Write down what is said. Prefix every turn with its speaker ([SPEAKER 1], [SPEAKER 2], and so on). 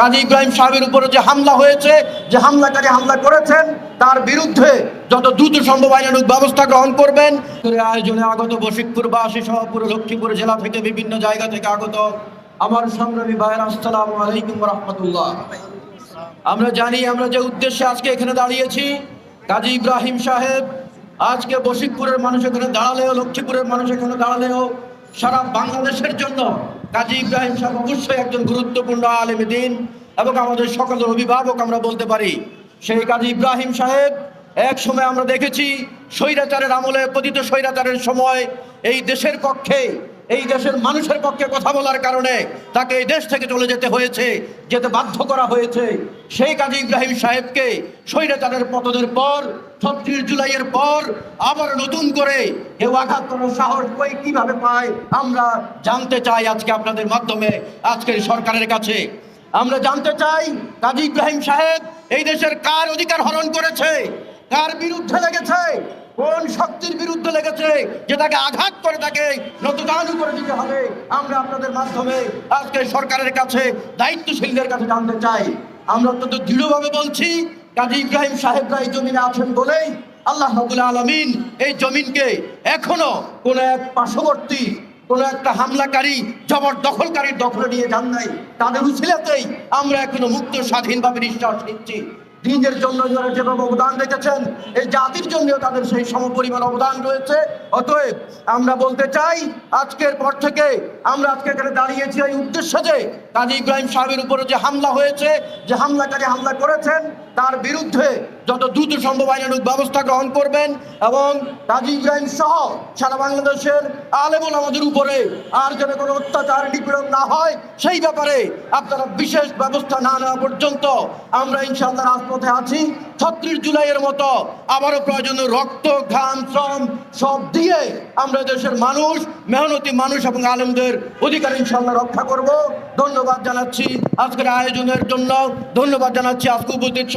[SPEAKER 1] কাজী ইব্রাহিম সাহেবের উপরে যে হামলা হয়েছে, যে হামলাকারী হামলা করেছেন, তার বিরুদ্ধে যত দ্রুত সম্ভব আইনানুক ব্যবস্থা গ্রহণ করবেন। আয়োজনে আগত বশিকপুরবাসী সহ পুরো লক্ষ্মীপুর জেলা থেকে বিভিন্ন জায়গা থেকে আগত আমার সংগ্রামী ভাইয়ের, আসসালামু আলাইকুম রহমতুল্লাহ। আমরা জানি, আমরা যে উদ্দেশ্যে আজকে এখানে দাঁড়িয়েছি, কাজী ইব্রাহিম সাহেব, আজকে বশিকপুরের মানুষ এখানে দাঁড়ালেও, লক্ষ্মীপুরের মানুষ এখানে দাঁড়ালেও সারা বাংলাদেশের জন্য কাজী ইব্রাহিম সাহেব অবশ্যই একজন গুরুত্বপূর্ণ আলেম দিন এবং আমাদের সকলের অভিভাবক আমরা বলতে পারি। সেই কাজী ইব্রাহিম সাহেব, এক সময় আমরা দেখেছি স্বৈরাচারের আমলে পতিত স্বৈরাচারের সময় এই দেশের পক্ষে এই দেশের মানুষের পক্ষে কথা বলার কারণে তাকে এই দেশ থেকে চলে যেতে হয়েছে, যেতে বাধ্য করা হয়েছে। সেই কাজী ইব্রাহিম সাহেবকে স্বৈরাচারের পতনের পর, ছত্রিশ জুলাইয়ের পর আবার নতুন করে কেউ আঘাত করার সাহস কই কীভাবে পায়, আমরা জানতে চাই আজকে আপনাদের মাধ্যমে, আজকের সরকারের কাছে। আমরা জানতে চাই, কাজী ইব্রাহিম সাহেব এই দেশের কার অধিকার হরণ করেছে? কার বিরুদ্ধে লেগেছে, কোন শক্তির বিরুদ্ধে লেগেছে, যে তাকে আঘাত করে তাকে নতুদানু করে দিতে হবে। আমরা আপনাদের মাধ্যমে আজকে সরকারের কাছে, দায়িত্বশীলদের কাছে জানতে চাই। আমরা অত্যন্ত দৃঢ়ভাবে বলছি, কাজী ইব্রাহিম সাহেবরা এই জমিনে আছেন বলেই আল্লাহ রাবুল আলমিন এই জমিনকে এখনও কোন এক পার্শ্ববর্তী, কোন একটা হামলাকারী, জবরদখলকারীর দখলে নিয়ে যান নাই। তাদের উছিলাতেই আমরা এখনও মুক্ত, স্বাধীনভাবে নিঃশ্বাস নিচ্ছি। দিনের জন্য যারা যেভাবে অবদান রেখেছেন, এই জাতির জন্য তাদের সেই সমপরিমাণ অবদান রয়েছে। অতএব আমরা বলতে চাই, আজকের পর থেকে আমরা আজকে এখানে দাঁড়িয়েছি এই উদ্দেশ্যে যে কাজী ইব্রাহিম সাহেবের উপরে যে হামলা হয়েছে, যে হামলাকারী হামলা করেছেন বিরুদ্ধে যত দ্রুত সম্ভব আইনানুক ব্যবস্থা গ্রহণ করবেন এবং কাজী ইব্রাহিম সহ সারা বাংলাদেশের আলেমুল আমাদের উপরে আর যেন কোনো অত্যাচার, নিপীড়ন না হয়, সেই ব্যাপারে আপনারা বিশেষ ব্যবস্থা না নেওয়া পর্যন্ত আমরা ইনশাল্লাহ রাজপথে আছি। ছত্রিশ জুলাইয়ের মতো আবারও প্রয়োজনীয় রক্ত, ঘাম, শ্রম সব দিয়ে আমরা দেশের মানুষ, মেহনতি মানুষ এবং আলেমদের অধিকার ইনশাল্লাহ রক্ষা করব। ধন্যবাদ জানাচ্ছি আজকের আয়োজনের জন্য। ধন্যবাদ জানাচ্ছি আজকে উপস্থিত সবাই।